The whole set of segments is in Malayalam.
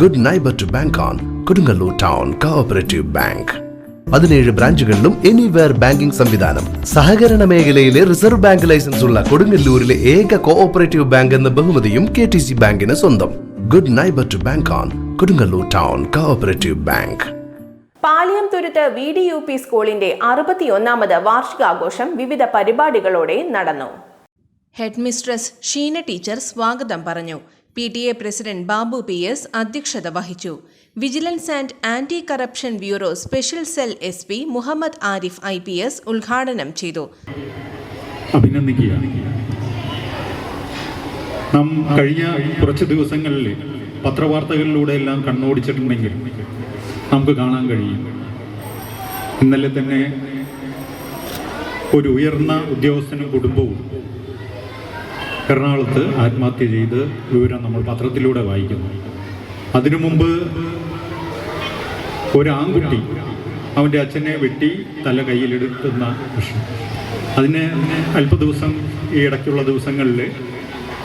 Good neighbour to bank on Kodungallur town cooperative bank പതിനേഴ് ബ്രാഞ്ചുകളിലും എനിവെയർ ബാങ്കിംഗ് സംവിധാനം. സഹകരണ മേഖലയിലെ റിസർവ് ബാങ്ക് ലൈസൻസ് ഉള്ള കൊടുങ്ങല്ലൂരിലെ ഏക കോഓപ്പറേറ്റീവ് ബാങ്ക് എന്ന ബഹുമതിയും കെ ടി സി ബാങ്കിന് സ്വന്തം. Good neighbour to bank on Kodungallur town cooperative bank Paliyam Thuruthu V D U P സ്കൂളിന്റെ അറുപത്തിയൊന്നാമത് വാർഷികാഘോഷം വിവിധ പരിപാടികളോടെ നടന്നു. ഹെഡ്മിസ്ട്രസ് ഷീന ടീച്ചർ സ്വാഗതം പറഞ്ഞു. P T A president Babu P S അധ്യക്ഷത വഹിച്ചു. Vigilance and anti corruption bureau special cell S P Muhammad Arif I P S ഉദ്ഘാടനം ചെയ്തു. അഭിനന്ദിക്കുക നാം കഴിഞ്ഞ കുറച്ച് ദിവസങ്ങളിൽ പത്രവാർത്തകളിലൂടെ എല്ലാം കണ്ണോടിച്ചിട്ടുണ്ടെങ്കിൽ നമുക്ക് കാണാൻ കഴിയും. ഇന്നലെ തന്നെ ഒരു ഉയർന്ന ഉദ്യോഗസ്ഥനും കുടുംബവും എറണാകുളത്ത് ആത്മഹത്യ ചെയ്ത് വിവരം നമ്മൾ പത്രത്തിലൂടെ വായിക്കുന്നു. അതിനു മുമ്പ് ഒരു ആൺകുട്ടി അവന്റെ അച്ഛനെ വെട്ടി തല കയ്യിലെടുക്കുന്ന പ്രശ്നം. അതിന് അല്പ ദിവസം ഈ ഇടയ്ക്കുള്ള ദിവസങ്ങളിൽ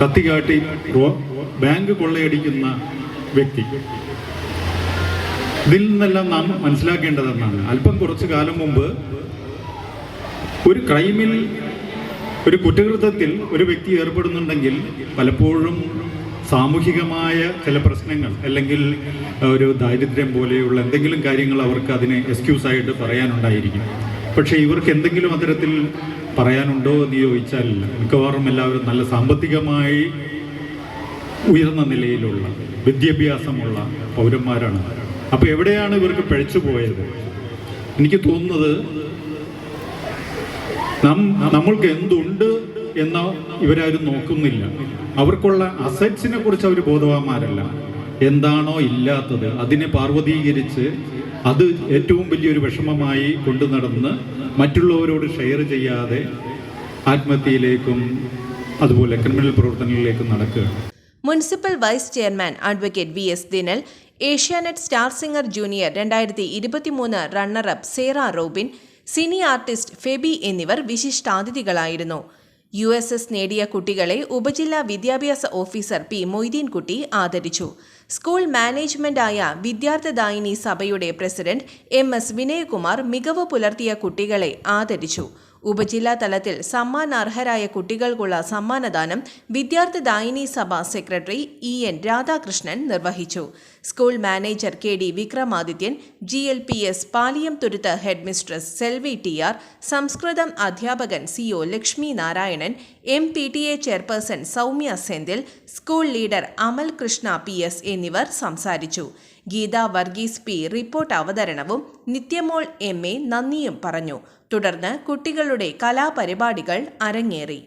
കത്തി കാട്ടി ബാങ്ക് കൊള്ളയടിക്കുന്ന വ്യക്തി. ഇതിൽ നിന്നെല്ലാം നാം മനസ്സിലാക്കേണ്ടതെന്നാണ്. അല്പം കുറച്ചു കാലം മുമ്പ് ഒരു ക്രൈമിൽ ഒരു കുറ്റകൃത്യത്തിൽ ഒരു വ്യക്തി ഏർപ്പെടുന്നുണ്ടെങ്കിൽ പലപ്പോഴും സാമൂഹികമായ ചില പ്രശ്നങ്ങൾ അല്ലെങ്കിൽ ഒരു ദാരിദ്ര്യം പോലെയുള്ള എന്തെങ്കിലും കാര്യങ്ങൾ അവർക്ക് അതിനെ എക്സ്ക്യൂസ് ആയിട്ട് പറയാനുണ്ടായിരിക്കും. പക്ഷേ ഇവർക്ക് എന്തെങ്കിലും അത്തരത്തിൽ പറയാനുണ്ടോ എന്ന് ചോദിച്ചാൽ മിക്കവാറും എല്ലാവരും നല്ല സാമ്പത്തികമായി ഉയർന്ന നിലയിലുള്ള വിദ്യാഭ്യാസമുള്ള പൗരന്മാരാണ്. അപ്പോൾ എവിടെയാണ് ഇവർക്ക് പിഴച്ചു പോയത്? എനിക്ക് തോന്നുന്നത് നമ്മൾക്ക് എന്തുണ്ട് എന്ന് ഇവരാരും നോക്കുന്നില്ല. അവർക്കുള്ള അസറ്റ്സിനെ കുറിച്ച് അവർ ബോധവാന്മാരല്ല. എന്താണോ ഇല്ലാത്തത് അതിനെ പാർവതീകരിച്ച് അത് ഏറ്റവും വലിയൊരു വിഷമമായി കൊണ്ടു നടന്ന് മറ്റുള്ളവരോട് ഷെയർ ചെയ്യാതെ ആത്മഹത്യയിലേക്കും അതുപോലെ ക്രിമിനൽ പ്രവർത്തനങ്ങളിലേക്കും നടക്കുക. Municipal vice chairman advocate V S Dinal Asianet star singer junior രണ്ടായിരത്തി ഇരുപത്തിമൂന്ന് runner up Sera Robin cine artiste Febi എന്നിവർ വിശിഷ്ടാതിഥികളായിരുന്നു. യു എസ് എസ് നേടിയ കുട്ടികളെ ഉപജില്ലാ വിദ്യാഭ്യാസ ഓഫീസർ പി മൊയ്തീൻകുട്ടി ആദരിച്ചു. സ്കൂൾ മാനേജ്മെന്റായ വിദ്യാർത്ഥിദായിനി സഭയുടെ പ്രസിഡന്റ് എം എസ് വിനയകുമാർ മികവ് പുലർത്തിയ കുട്ടികളെ ആദരിച്ചു. ഉപജില്ലാ തലത്തിൽ സമ്മാനാർഹരായ കുട്ടികൾക്കുള്ള സമ്മാനദാനം വിദ്യാർത്ഥി ദായിനി സഭ സെക്രട്ടറി ഇ എൻ രാധാകൃഷ്ണൻ നിർവഹിച്ചു. School manager K D Vikramadithyan G L P S Paliyam Thuruthu headmistress Selvi T R Sanskrit അധ്യാപകൻ C O Lakshmi Narayanan M P T A chairperson Soumya Senthil school leader Amal Krishna P S എന്നിവർ സംസാരിച്ചു. ഗീത വർഗീസ് പി റിപ്പോർട്ട് അവതരണവും നിത്യമോൾ എം എ നന്ദിയും പറഞ്ഞു. തുടർന്ന് കുട്ടികളുടെ കലാപരിപാടികൾ അരങ്ങേറി.